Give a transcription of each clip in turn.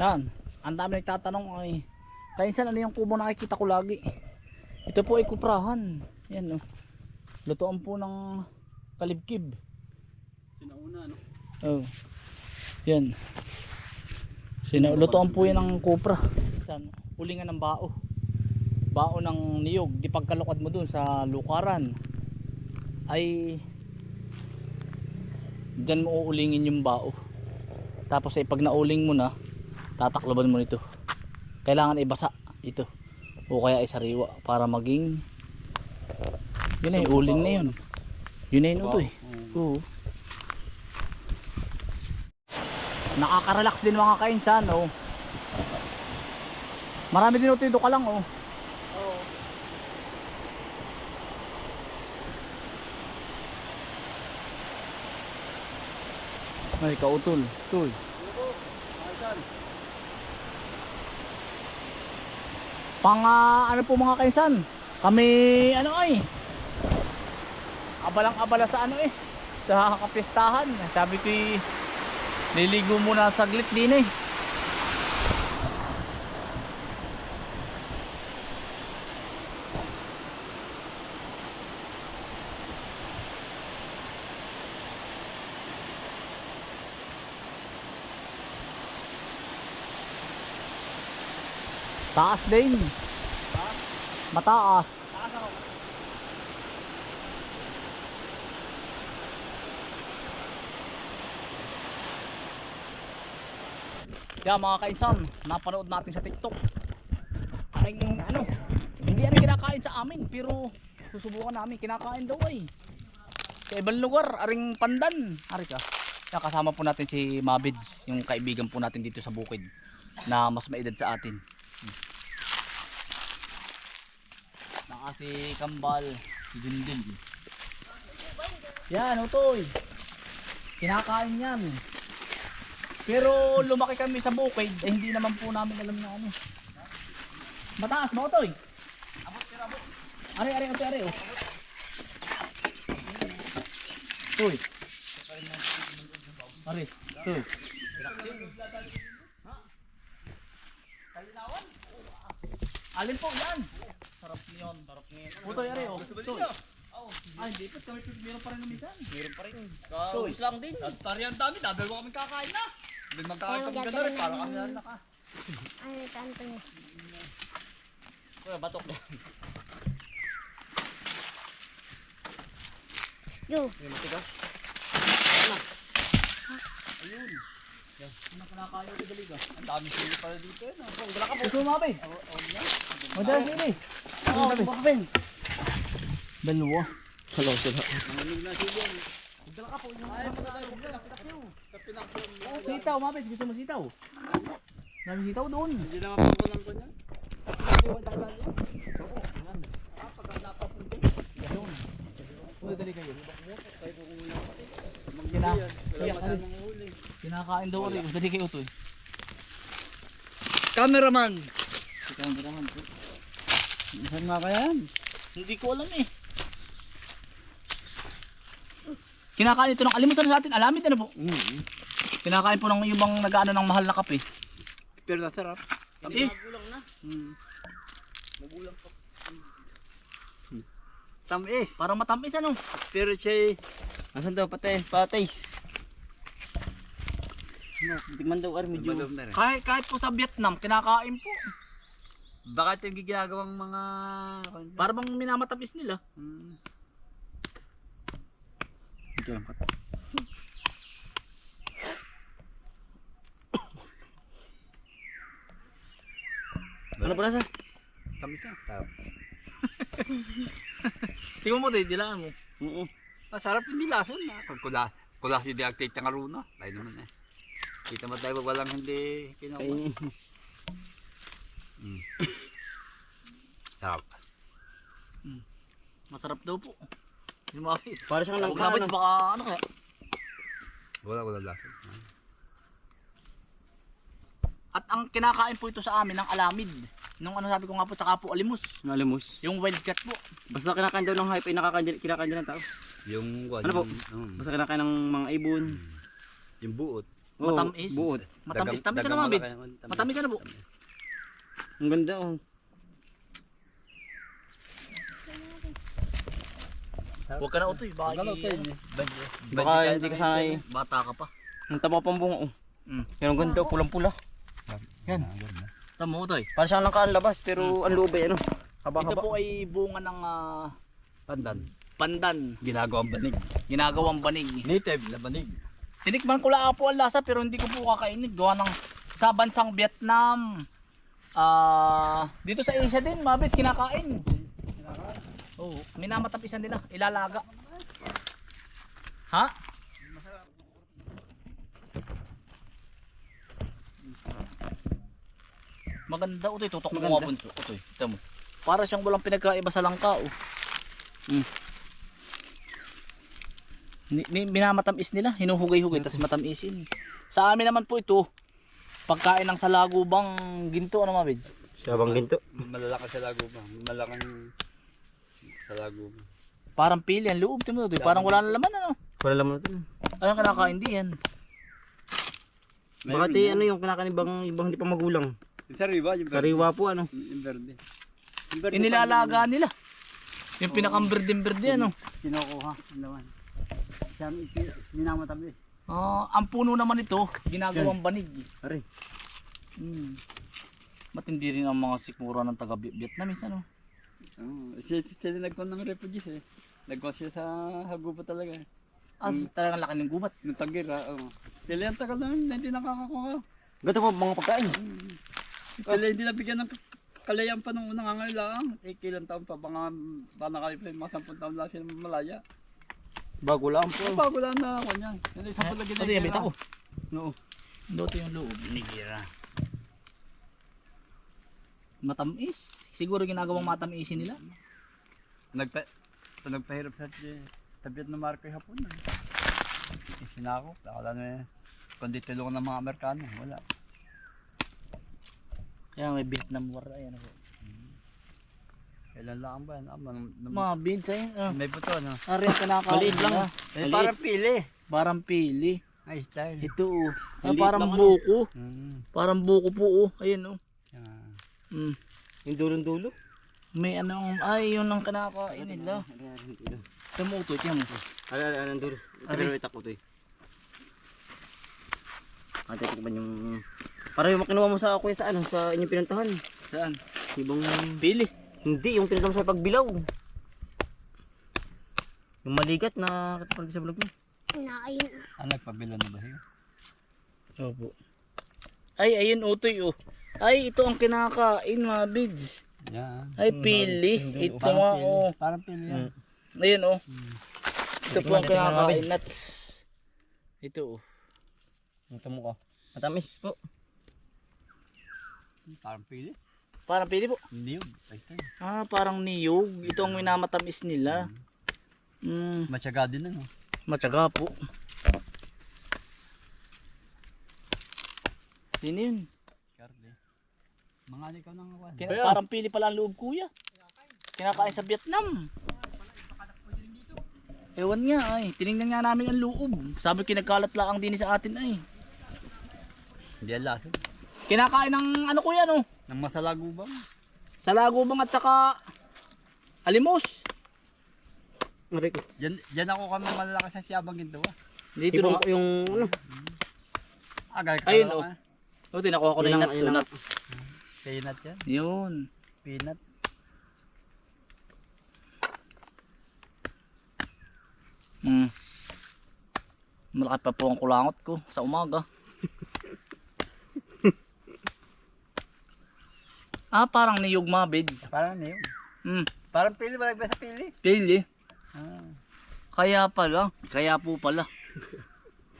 Yan. Ang dami nagtatanong ay kainsan ano yung kubo nakikita ko lagi. Ito po ay kuprahan. Yan oh. Lutuan po ng kalibkib. Sinauna, no? Oh. Yan. Sinulutuan po yan ng kupra. San? Ulingan ng bao. Bao ng niyog. Di pagkalukad mo dun sa lukaran. Ay Diyan mo uulingin yung bao. Tapos ay pag nauling mo na, tatakloban mo nito. Kailangan ibasa ito. O kaya isariwa para maging yun ay uling na yun. Yun na yun ito eh. Oo. Nakaka-relax din mga kainsan, oh. Marami din ito ka lang, oh. Oo. Ay, kautol. Tuy. Pang ah, ano po mga kainsan? Kami ano ay abalang abala sa ano eh sa kapistahan. Sabi ko eh, liligo muna saglit din eh. Taas din. Mataas. Kaya mga kainsan, napanood natin sa TikTok. Aring ano, hindi yan kinakain sa amin, pero susubukan namin, kinakain daw ay. Sa ibang lugar, aring pandan. Ari ka. Kasama po natin si Mabids, yung kaibigan po natin dito sa bukid na mas maedad sa atin. Naka si Kambal, si Dindin. Yan, utoy. Kinakain yan. Pero lumaki kami sa bukid, eh hindi naman po namin alam na ano. Mataas mo, utoy. Abot, abot. Ari, ari, utoy, ari, oh. Uy. Ari, utoy. Alin po yan? Sarap niyon, sarap niyon. Utoy, ari, oh. Utoy. Ay, hindi pa. Kami meron pa rin minsan. Meron pa rin. Kawis lang din. At parihan dami, dalawa kami kakain na. Hindi magkakain kami ganda rin, para kami na naka. Ano ito, Anthony? Kuya, batok yan. Go. Hindi matigas. Ano kinakain ko dali ka? Ang dami sili pala dito. eh? Kung wala ka po. Mabe? Oo, oo na. Madal sili. Oo, bakapin. Dalawa. Hello, sila. Malamig na sili. Dala ka po. Ay, na. Sa pinakbong. Sitaw, mabit. Gusto mo sitaw? Dami sitaw doon. Hindi na ko niyan. Doon. Uy, dali kayo. Kaya, ari, kinakain daw ulit. Dali kayo to eh. Cameraman! Ang naman po. Saan nga kaya yan? Hindi ko alam eh. Kinakain ito ng alimutan sa atin. Alamid na po. Mm. Kinakain po ng yung bang nag-ano ng mahal na kape. Pero nasarap. Eh. Magulang na. Hmm. Magulang pa. Tami eh. Parang matamis ano. Pero siya Asan daw patay? Patis. No, tingnan daw ar medyo. Kahit, kahit po sa Vietnam, kinakain po. Baka ito yung ginagawang mga... Para bang minamatamis nila. Hmm. Ito lang patay. Ano pala sa? Tamis na. Tao. Tingnan mo tayo, dilaan mo. Oo. Masarap yung nilason na. Pag kula, kula si Diagtate ng aruna. Tayo naman eh. Kita mo tayo walang hindi kinuha. Mm. Sarap. Masarap daw po. Lumapit. Para siyang Huwag lapit, baka ano kaya. Wala, wala lason. At ang kinakain po ito sa amin ng alamid. Nung ano sabi ko nga po, tsaka po alimus. Yung wild cat po. Basta kinakain daw ng hype ay nakakain kinakain din ng tao. Yung, Ano po? Basta kinakain ng mga ibon. yung buot. Oo, Matamis. Buod. Matamis, tamis bids? naman, tamis. Matamis ano po? Ang ganda oh. Huwag ka na utoy. Baka, bandi hindi ka sanay. bata ka pa. Ang taba pang bunga oh. Mm. Yan ang ganda, oh, pulang-pula. Yan. Tama utoy. Para siyang lang kaan labas, pero ang loob ay ano. Ito Haba-haba. po ay bunga ng ah, Pandan. pandan. Ginagawang banig. Ginagawang banig. Native na banig. Tinikman ko lang po ang lasa pero hindi ko po kakainin. Gawa ng sa bansang Vietnam. Ah, dito sa Asia din, mabit kinakain. Oo, oh, minamatapisan nila, ilalaga. Ha? Maganda utoy, tutok mo nga bunso. Utoy, ito mo. Para siyang walang pinagkaiba sa langka oh. Mm. Minamatamis nila, hinuhugay-hugay, tapos matamisin. Sa amin naman po ito, pagkain ng salagubang ginto, ano mabid? Sabang ginto. Malalaki sa lago ba? Malaking sa lago ba? Parang pili, ang loob, timo ito. Parang wala na laman, ano? Wala laman ito. Ano kinakain di yan? Baka ti, ano yung kinakain ibang, ibang hindi pa magulang. Sariwa, yung verde. Sariwa po ano. Yung verde. Inilalaga nila. Yung pinakang berde-berde, ano? Kinukuha. Yung naman. Siyang minamatabi. Ah, ang puno naman ito, ginagawang banig. Ari. Hmm. Matindi rin ang mga sikmura ng taga Vietnamese, ano? Oo. Siya, siya nagkuhan ng refugees eh. Nagkuhan siya sa Hagupa talaga eh. Ah, talagang laki ng gubat. Yung tagira, oo. Sila yung tagal na hindi nakakakuha. Gato po mga pagkain. Sila hindi nabigyan ng kalayaan pa nung unang angailangan. Eh, kilang taon pa, baka, baka nakalipin, mga sampung taon lang sila malaya. Bago lang po. Ang bago lang na ako niyan. Yan ay isang palagi Ito, yabit ako. Oo. Ito yung loob. Nigira. Matamis. Siguro ginagawang matamisin nila. Nagpa, ito nagpahirap sa tabiat ng Marco yung hapon. Eh. Isinako. Akala na eh. Kundi tulungan ng mga Amerikano. Wala. Kaya may Vietnam War. Ayan ako. Kailan lang ba yan? Ah, man, Mga beans ay. Ah. may buto ano. Ari ang kinakain Maliit lang. nila. Eh, Maliit. parang pili. Parang pili. Ay, style. Ito oh. Ah, Maliit parang lang, ano? buko. Mm. Parang buko po oh. Ayun oh. Yan. Mm. Yung dulong-dulo. May ano ang ay yun ang kinakain nila. Tumuto tiyan mo. Ano, ano, ano, dulo. Ito Ari. pero itak ko ito eh. Ah, titikman yung... Para yung makinuha mo sa ako sa ano, sa inyong pinuntahan. Saan? Ibang... Pili. Hindi, yung pinuntahan mo sa pagbilaw. Yung maligat na katapag sa vlog mo. Nakain. Ah, nagpabila na ba yun? Opo. Ay, ayun utoy oh. Ay, ito ang kinakain mga bids. Yan. Ay, pili. Ito nga pili. oh. Parang pili yan. Ayun oh. Ito po ang kinakain. Nuts. Ito oh. Ito mo ko. Matamis po. Parang pili. Parang pili po. Style. Ah, parang niyog. Ito ang minamatamis nila. Mm, Matyaga din ano. matyaga po. Sino yun? Carly. Mga ikaw nang awan. Kina- parang pili pala ang loob kuya. Kinakain sa Vietnam. Ewan nga ay. Tinignan nga namin ang loob. Sabi kinagkalat lang din sa atin ay. Hindi ang. Kinakain ng ano kuya no? Nang masalagubang. Sa lagubang at saka alimos. Aray ko. Diyan, diyan ako kami malalaki sa siyabang ginto ah. Dito Ibang no. yung ano. Agal ka Ayun, lang, oh. ah. O, tinakuha ko na Yun yung nuts. yun oh, ang- nuts. Peanut yan. Yun. Peanut. Hmm. Malaki pa po ang kulangot ko sa umaga. Ah, parang niyog mga. Parang yun. Hmm. Parang pili. Walang ba sa pili? Pili. Ah. Kaya pala. Kaya po pala.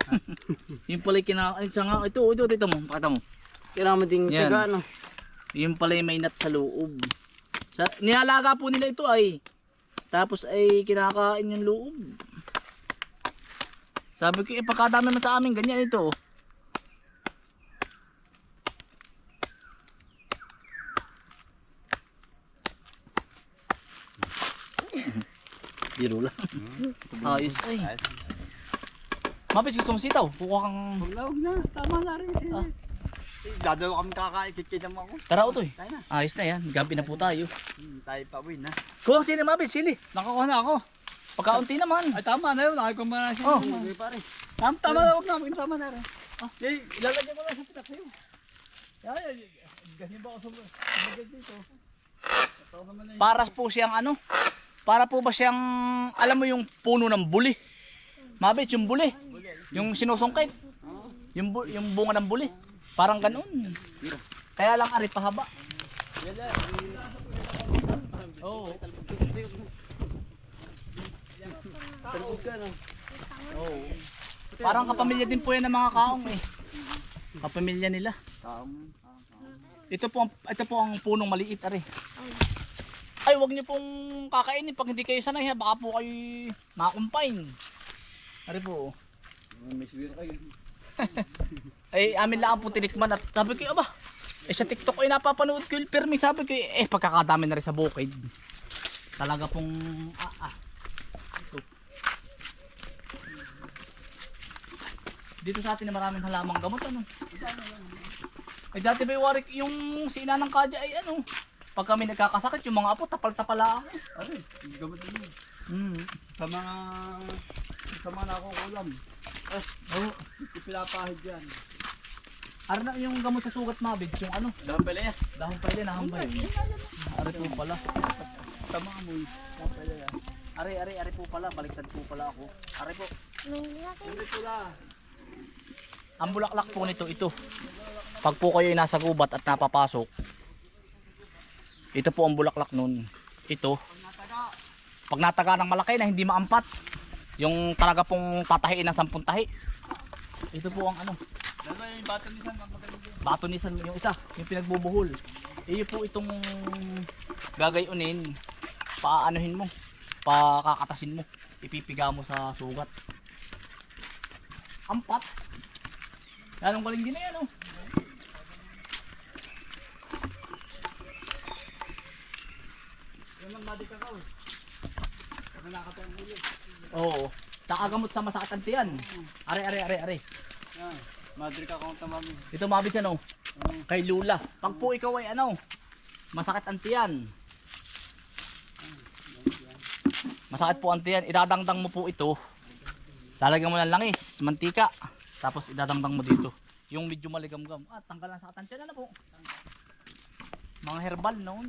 yung pala kinakain sa nga. Ito, ito, ito mo. Pakita mo. Mo ding Yan. tiga ano. Yung pala yung may nut sa loob. Sa, nilalaga po nila ito ay. Tapos ay kinakain yung loob. Sabi ko, eh, pagkadami naman sa amin, ganyan ito. oh. Biro lang. Ayos ay. Ayos. Mabis, gusto mong sitaw. Kuha kang... Huwag na. Tama na rin. Ah. Eh, Dadalo kami kakain. Kitkita mo ako. Tara, utoy. Ayos na yan. Gabi na po tayo. Hmm, tayo pa win ha. Kuha sili, Mabis. Sili. Nakakuha na ako. Pagkaunti naman. Ay tama na yun. Nakakuha na siya. Oh. Okay, pare. Tama, tama na. Huwag na. Huwag na, Tama na rin. Ah, eh, ilalagyan ko na sa pitak sa'yo. Ay, ay, ay. Ganyan ba ako sa bagay dito? Naman. Para po siyang ano? Para po ba siyang, alam mo yung puno ng buli? Mabit, yung buli. Yung sinusungkit. Yung, bu- yung bunga ng buli. Parang ganun. Kaya lang ari pahaba. Oo. Parang kapamilya din po yan ng mga kaong eh. Kapamilya nila. Ito po ito po ang punong maliit ari. Ay, wag niyo pong kakainin pag hindi kayo sanay ha. Baka po kayo makakumpain. Ari po. May siguro kayo. Ay, amin lang po tinikman at sabi ko, aba, eh sa TikTok ko ay napapanood ko yung perming sabi ko, eh pagkakadami na rin sa bukid. Talaga pong, ah, ah. Ito. Dito sa atin na maraming halamang gamot, ano? Eh dati ba yung warik, yung si Ina ng Kadya ay ano, pag kami nagkakasakit, yung mga apo, tapal-tapala ako. Ay, gamot mo. Hmm. Sa mga sa mga nakukulam. Eh, oh. Ipilapahid yan. Ano na yung gamot sa sugat mabid, yung ano, Dahan pala yan. dahon pa din, nahambay. Ari po pala. Sa mga mo. Dahan pala yan. Ari, ari, ari po pala. Baliktad po pala ako. Ari po. Siyempre pula. Ang bulaklak po nito, ito. Pag po kayo ay nasa gubat at napapasok, ito po ang bulaklak nun. Ito. Pag nataga ng malaki na hindi maampat, yung talaga pong tatahiin ng sampung tahi. Ito po ang ano, yung bato ni San. Ang magaling din. batonisan yung isa, yung pinagbubuhol. Iyo po itong gagayunin, paanuhin mo, pakakatasin mo, ipipiga mo sa sugat. Ampat. Lalong galing din na yan oh. Yan ang body kakao. Pag nakatang ulo. Oo. Nakagamot sa masakit ang tiyan. Are, are, are, are. Yan. Madre kakao tamami. Ito mabit ano, kay Lula. Pag po ikaw ay ano, masakit ang tiyan. Masakit po ang tiyan, idadangdang mo po ito. Lalagyan mo ng langis, mantika. Tapos idadangdang mo dito. Yung medyo maligamgam. Ah, tanggal ang sakit ang tiyan. Ano po? Mga herbal noon.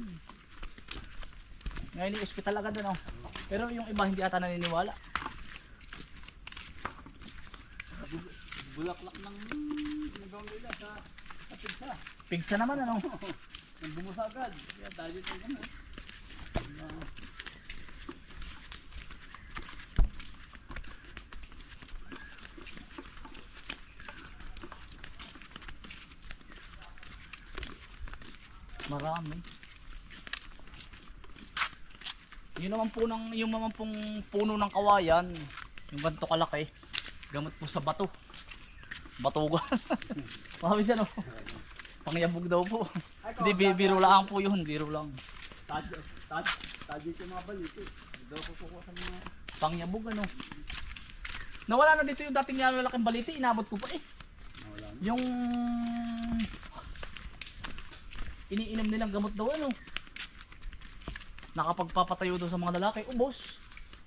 Ngayon yung ospital agad ano. Pero yung iba hindi ata naniniwala. Bulaklak ng nagawa nila sa sa pigsa. Pigsa naman ano. Yung bumusa agad. Kaya dahil ito ano. Marami. Yun naman po ng yung naman pong puno ng kawayan, yung ganito kalaki, gamot po sa bato. Batugan. Mami siya no. Pangyabog daw po. Hindi bi- biro lang po yun, biro lang. Tad, tad, tad yung mga balito. Daw ko kukuha sa mga Pangyabog ano. Nawala na dito yung dating lalaking baliti, inabot ko pa eh. Wala na. Yung iniinom nilang gamot daw ano. Nakapagpapatayo daw sa mga lalaki, ubos.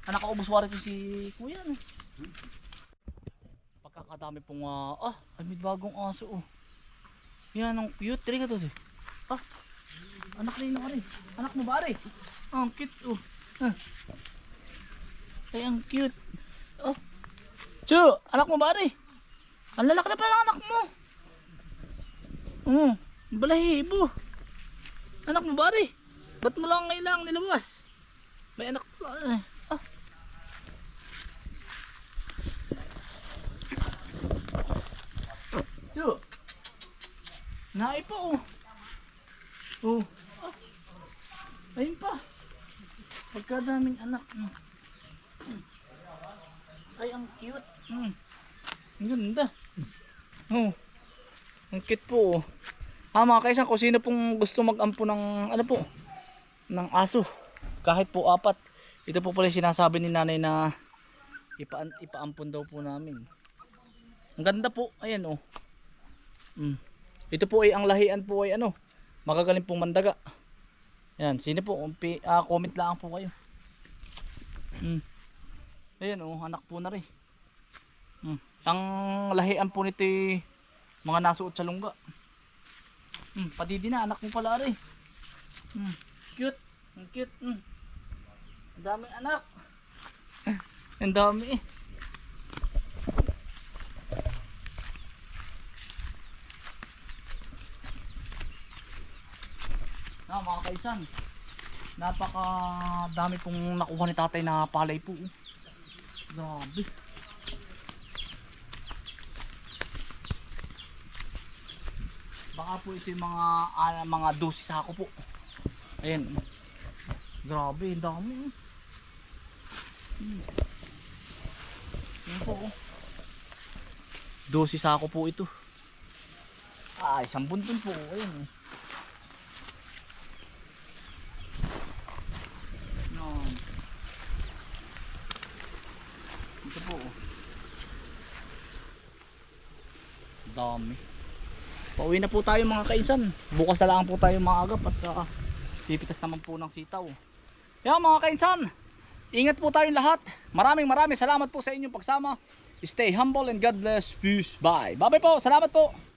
Ah, nakaubos warit si kuya no. Pagkakadami pong ah, ah, ay may bagong aso oh. Yan ang cute, ka to si. Ah, anak rin ako rin. Anak mo ba rin? Ang cute oh. Ah. Ay, ang cute. Oh. Chu, anak mo ba rin? Ang lalaki na pala anak mo. Oo, balahibo. Anak mo ba rin? Ba't mo lang lang nilabas? May anak ko. Eh. Ah. Chu. Naay pa oh. Oh. Ah. Ayun pa. Pagkadaming anak. Mm. Ay, ang cute. Mm. Ang ganda. Oh. Ang cute po. oh. Ah, mga kaisan, kung sino pong gusto mag-ampo ng, ano po, ng aso. Kahit po apat. Ito po pala sinasabi ni nanay na ipa ipaampon daw po namin. Ang ganda po. Ayan oh. Mm. Ito po ay ang lahian po ay ano. Magagaling pong mandaga. Ayan, sino po? Umpi, ah, comment lang po kayo. Mm. Ayan oh, anak po na rin. Mm. Ang lahian po nito ay mga nasuot sa lungga. Mm, padidi na, anak mo pala rin. Mm. Cute. Ang cute. Mm. Ang dami anak. Ang dami eh. Na mga kaisan. Napaka dami pong nakuha ni tatay na palay po. oh. Grabe. Baka po ito yung mga ah, mga dosi sako po. Ayan. Grabe, ang dami. Hmm. Yan po. oh. Dosi sako po ito. Ah, isang bunton po. Ayan. oh. Yan. Ito po. oh. Dami. Pauwi na po tayo mga kaisan. Bukas na lang po tayo mga agap at uh, pipitas naman po ng sitaw. Yan mga kainsan. Ingat po tayong lahat. Maraming maraming salamat po sa inyong pagsama. Stay humble and God bless. Peace. Bye. Bye bye po. Salamat po.